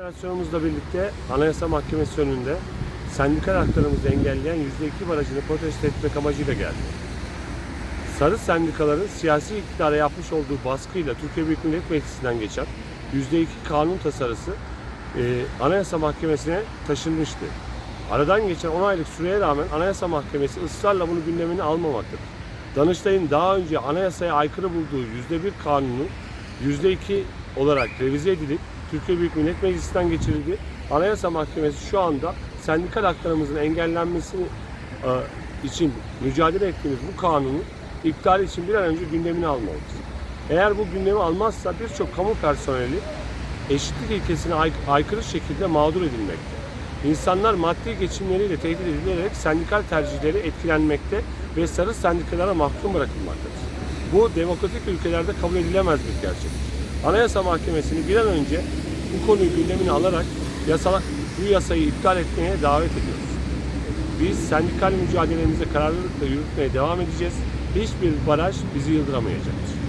Federasyonumuzla birlikte Anayasa Mahkemesi önünde sendikal haklarımızı engelleyen %2 barajını protesto etmek amacıyla geldi. Sarı sendikaların siyasi iktidara yapmış olduğu baskıyla Türkiye Büyük Millet Meclisi'nden geçen %2 kanun tasarısı e, Anayasa Mahkemesi'ne taşınmıştı. Aradan geçen 10 aylık süreye rağmen Anayasa Mahkemesi ısrarla bunu gündemine almamaktadır. Danıştay'ın daha önce anayasaya aykırı bulduğu %1 kanunu %2 olarak revize edilip Türkiye Büyük Millet Meclisi'nden geçirildi. Anayasa Mahkemesi şu anda sendikal haklarımızın engellenmesini e, için mücadele ettiğimiz bu kanunu iptal için bir an önce gündemine almalıdır. Eğer bu gündemi almazsa birçok kamu personeli eşitlik ilkesine ay- aykırı şekilde mağdur edilmekte. İnsanlar maddi geçimleriyle tehdit edilerek sendikal tercihleri etkilenmekte ve sarı sendikalara mahkum bırakılmaktadır. Bu demokratik ülkelerde kabul edilemez bir gerçek. Anayasa Mahkemesi'ni bir an önce bu konuyu gündemine alarak yasal, bu yasayı iptal etmeye davet ediyoruz. Biz sendikal mücadelemizi kararlılıkla yürütmeye devam edeceğiz. Hiçbir baraj bizi yıldıramayacaktır.